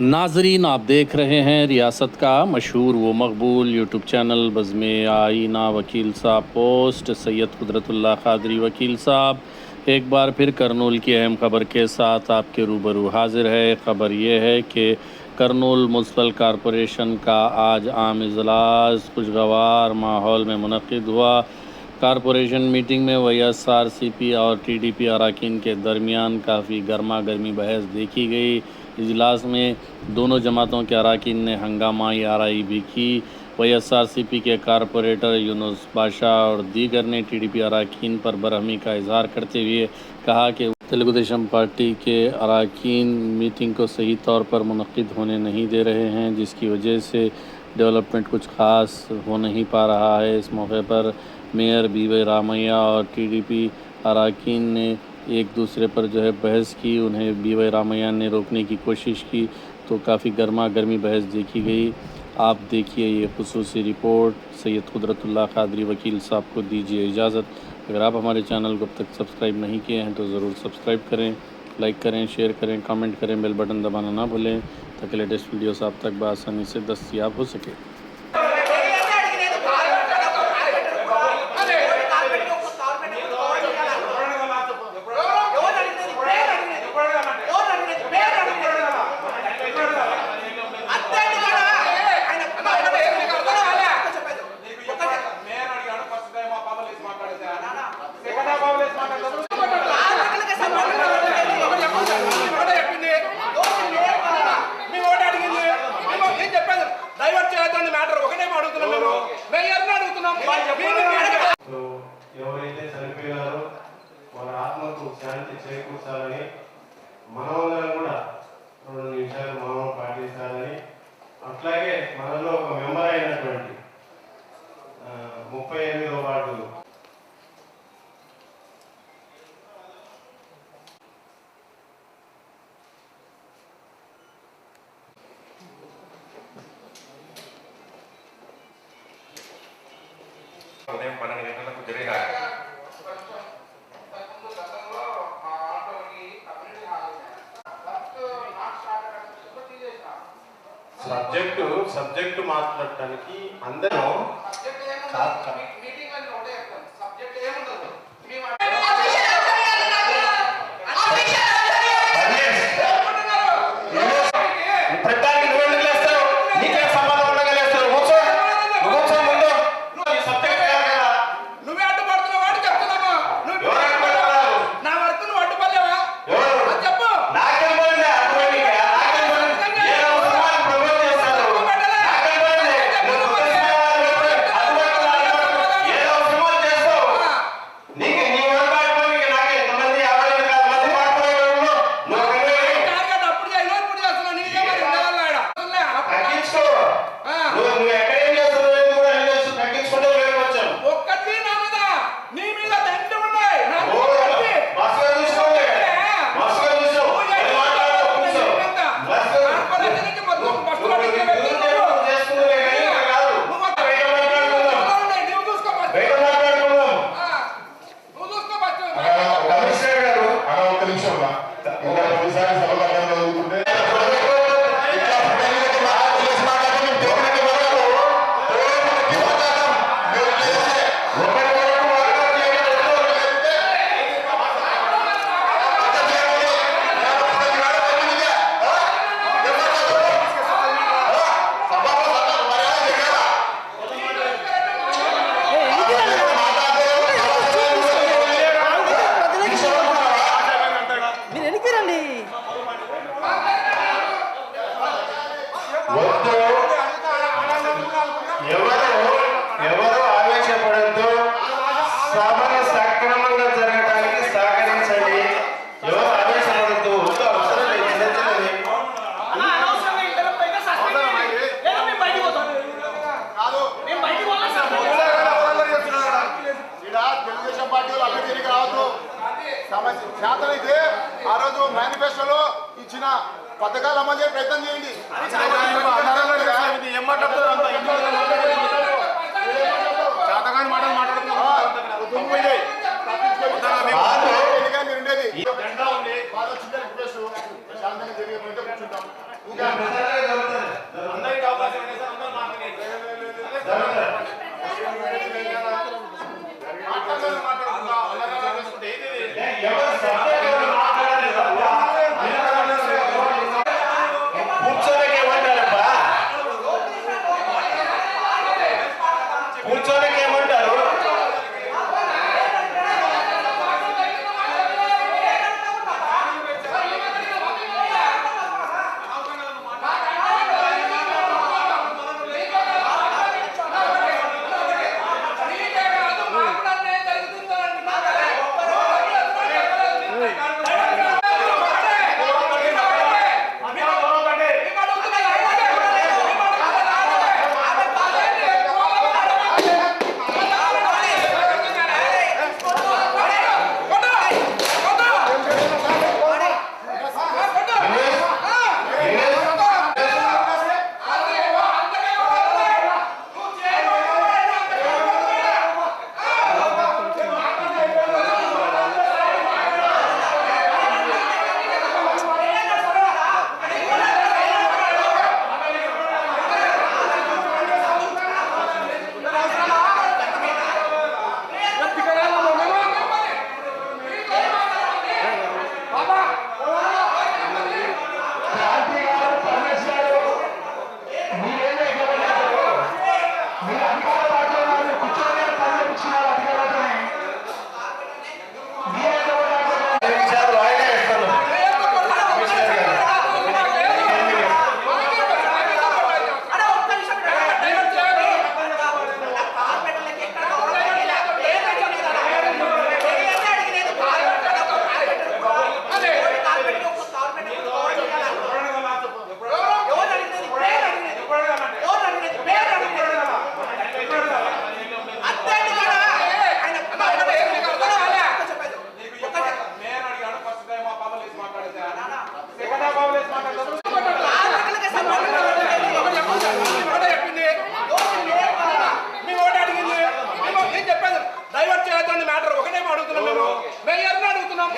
ناظرین، آپ دیکھ رہے ہیں ریاست کا مشہور و مقبول یوٹیوب چینل بزم آئینہ وکیل صاحب پوسٹ۔ سید قدرت اللہ قادری وکیل صاحب، ایک بار پھر کرنول کی اہم خبر کے ساتھ آپ کے روبرو حاضر ہے۔ خبر یہ ہے کہ کرنول مصفل کارپوریشن کا آج عام اجلاس، خوشگوار ماحول میں منعقد ہوا۔ کارپوریشن میٹنگ میں وی ایس آر سی پی اور ٹی ڈی پی اراکین کے درمیان کافی گرما گرمی بحث دیکھی گئی۔ اجلاس میں دونوں جماعتوں کے اراکین نے ہنگامائی آرائی بھی کی۔ وی ایس آر سی پی کے کارپوریٹر یونس بادشاہ اور دیگر نے ٹی ڈی پی اراکین پر برہمی کا اظہار کرتے ہوئے کہا کہ تلگو دیشم پارٹی کے اراکین میٹنگ کو صحیح طور پر منعقد ہونے نہیں دے رہے ہیں، جس کی وجہ سے ڈیولپمنٹ کچھ خاص ہو نہیں پا رہا ہے۔ اس موقع پر میئر بی وی رامیہ اور ٹی ڈی پی اراکین نے ایک دوسرے پر جو ہے بحث کی، انہیں بی وی رامیہ نے روکنے کی کوشش کی تو کافی گرما گرمی بحث دیکھی گئی۔ آپ دیکھیے یہ خصوصی رپورٹ، سید قدرت اللہ قادری وکیل صاحب کو دیجیے اجازت۔ اگر آپ ہمارے چینل کو اب تک سبسکرائب نہیں کیے ہیں تو ضرور سبسکرائب کریں، لائک کریں، شیئر کریں، کامنٹ کریں، بیل بٹن دبانا نہ بھولیں تاکہ لیٹسٹ ویڈیوز آپ تک بآسانی سے دستیاب ہو سکے۔ ఎవరైతే చనిపోయారో వాళ్ళ ఆత్మకు శాంతి చేకూర్చాలని మనమందరం కూడా రెండు నిమిషాలు మౌనం పాటించాలని అట్లాగే మనలో ఒక మెంబర్ అయినటువంటి ముప్పై ఎనిమిదో వార్డు ఉదయం పన్నెండు గంటలకు జరిగిన సబ్జెక్టు సబ్జెక్టు మాట్లాడటానికి అందరూ కాదు, meriwayatkan సమస్య చేతనైతే ఆ రోజు మేనిఫెస్టోలో ఇచ్చిన పథకాలు అమలు చేయ ప్రయత్నం చేయండి. చేతగాని మాటలు మాట్లాడుతున్నారు డైవర్ట్ చేయొద్దండి మ్యాటర్. ఒకటే అడుగుతున్నాం మేము. మేయర్ని అడుగుతున్నాం